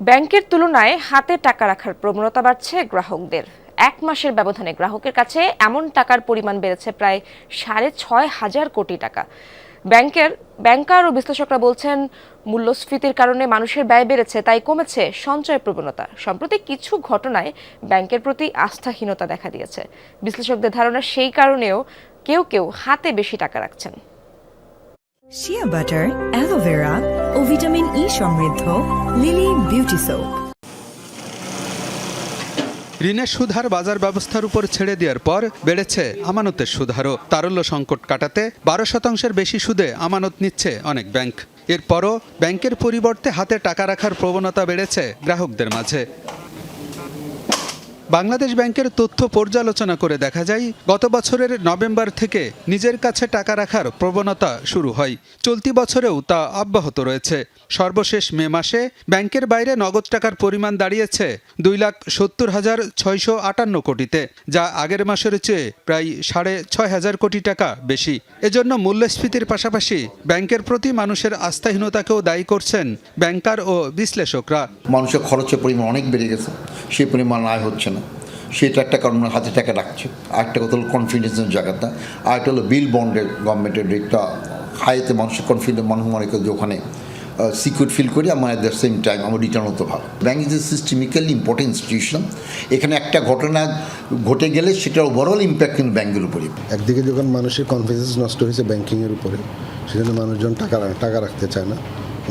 ব্যাংকের তুলনায় হাতে টাকা রাখার প্রবণতা বাড়ছে গ্রাহকদের। এক মাসের ব্যবধানে গ্রাহকের কাছে এমন টাকার পরিমাণ বেড়েছে প্রায় সাড়ে ছয় হাজার কোটি টাকা। ব্যাংকের, ব্যাংকার ও বিশ্লেষকরা বলছেন, মূল্যস্ফীতির কারণে মানুষের ব্যয় বেড়েছে, তাই কমেছে সঞ্চয় প্রবণতা। সম্প্রতি কিছু ঘটনায় ব্যাংকের প্রতি আস্থাহীনতা দেখা দিয়েছে। বিশ্লেষকদের ধারণা সেই কারণেও কেউ কেউ হাতে বেশি টাকা রাখছেন। শিয়া বাটার অ্যালোভেরা ও ভিটামিন ই সমৃদ্ধ লিলি বিউটি সোপ ঋণের সুদহার বাজার ব্যবস্থার উপর ছেড়ে দেওয়ার পর বেড়েছে আমানতের সুদহারও তারল্য সংকট কাটাতে বারো শতাংশের বেশি সুদে আমানত নিচ্ছে অনেক ব্যাংক। এরপরও ব্যাংকের পরিবর্তে হাতে টাকা রাখার প্রবণতা বেড়েছে গ্রাহকদের মাঝে। বাংলাদেশ ব্যাংকের তথ্য পর্যালোচনা করে দেখা যায়, গত বছরের নভেম্বর থেকে নিজের কাছে টাকা রাখার প্রবণতা শুরু হয়। চলতি বছরেও তা অব্যাহত রয়েছে। সর্বশেষ মে মাসে ব্যাংকের বাইরে নগদ টাকার পরিমাণ দাঁড়িয়েছে দুই লাখ সত্তর হাজার ছয়শো আটান্ন কোটিতে, যা আগের মাসের চেয়ে প্রায় সাড়ে ছয় হাজার কোটি টাকা বেশি। এজন্য মূল্যস্ফীতির পাশাপাশি ব্যাংকের প্রতি মানুষের আস্থাহীনতাকেও দায়ী করছেন ব্যাংকার ও বিশ্লেষকরা। মানুষের খরচের পরিমাণ অনেক বেড়ে গেছে। সেই পরিমাণ আয় হচ্ছে সেটা একটা কারণ হাতে টাকা রাখছে। আরেকটা কথা হলো কনফিডেন্সের জায়গাটা। আরেকটা হলো বিল বন্ডের গভর্নমেন্টের রেটটা হাইতে মানুষের কনফিডেন্স মানুষ মনে করে যে ওখানে সিকিউর ফিল করি, আমার অ্যাট দ্য সেম টাইম আমার রিটার্ন হতে ভালো bank is a systemically important institution এখানে একটা ঘটনা ঘটে গেলে সেটার ওভারঅল ইম্প্যাক্ট কিন্তু ব্যাঙ্কের উপরে একদিকে যখন মানুষের কনফিডেন্স নষ্ট হয়েছে ব্যাঙ্কিংয়ের উপরে, সেজন্য মানুষজন টাকা টাকা রাখতে চায় না।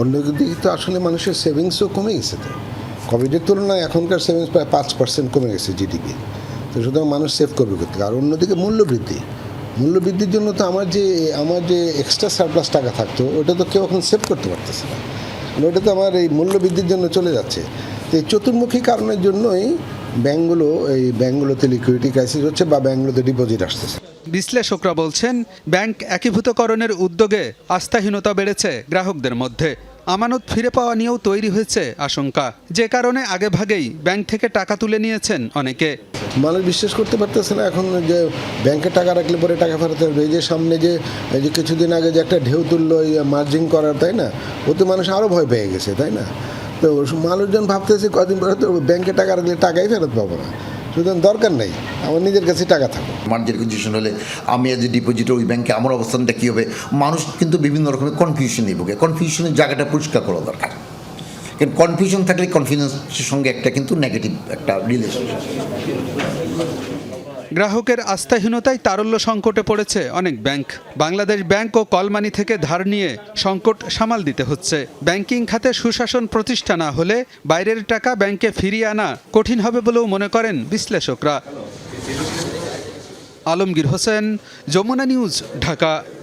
অন্যদিকে তো আসলে মানুষের সেভিংসও কমে গেছে তো। কোভিডের তুলনায় এখনকার সেভিংস প্রায় পাঁচ পার্সেন্ট কমে গেছে জিডিপি তো সুতরাং মানুষ সেভ করবে করতে আর অন্যদিকে মূল্যবৃদ্ধি মূল্যবৃদ্ধির জন্য তো আমার যে আমার যে এক্সট্রা সারপ্লাস টাকা থাকতো, ওটা তো কেউ এখন সেভ করতে পারতেছে না। মানে ওটা তো আমার এই মূল্যবৃদ্ধির জন্য চলে যাচ্ছে। তো এই চতুর্মুখী কারণের জন্যই ব্যাঙ্কগুলো, এই ব্যাঙ্কগুলোতে লিকুইডিটি ক্রাইসিস হচ্ছে বা ব্যাঙ্কগুলোতে ডিপোজিট আসতেছে। বিশ্লেষকরা বলছেন, ব্যাংক একীভূতকরণের উদ্যোগে আস্থাহীনতা বেড়েছে গ্রাহকদের মধ্যে। আমানত ফিরে পাওয়া নিয়েও তৈরি হয়েছে আশঙ্কা। যে কারণে আগেভাগেই ব্যাংক থেকে টাকা তুলে নিয়েছেন অনেকে। মানুষ বিশ্বাস করতে পারতেছে না এখন যে ব্যাংকে টাকা রাখলে পরে টাকা ফেরত আসবে। এই যে সামনে যে, এই যে কিছুদিন আগে যে একটা ঢেউ তুললো মার্জিং করার, তাই না? ওতে মানুষ আরও ভয় পেয়ে গেছে, তাই না? তো মানুষজন ভাবতেছে কদিন পরে তো ব্যাংকে টাকা রাখলে টাকাই ফেরত পাবো না। সুতরাং দরকার নেই, আমার নিজের কাছে টাকা থাকবে মার্জের কন্ডিশন হলে আমি এ ডিপোজিট ওই ব্যাংকে আমার অবস্থানটা কী হবে? মানুষ কিন্তু বিভিন্ন রকমের কনফিউশনে ভোগে। কনফিউশনের জায়গাটা পরিষ্কার করা দরকার। কিন্তু কনফিউশন থাকলে কনফিডেন্সের সঙ্গে একটা কিন্তু নেগেটিভ একটা রিলেশনশিপ গ্রাহকের আস্থাহীনতায় তারল্য সংকটে পড়েছে অনেক ব্যাংক। বাংলাদেশ ব্যাংক ও কলমানি থেকে ধার নিয়ে সংকট সামাল দিতে হচ্ছে। ব্যাংকিং খাতে সুশাসন প্রতিষ্ঠা না হলে বাইরের টাকা ব্যাংকে ফিরিয়ে আনা কঠিন হবে বলেও মনে করেন বিশ্লেষকরা। আলমগীর হোসেন, যমুনা নিউজ, ঢাকা।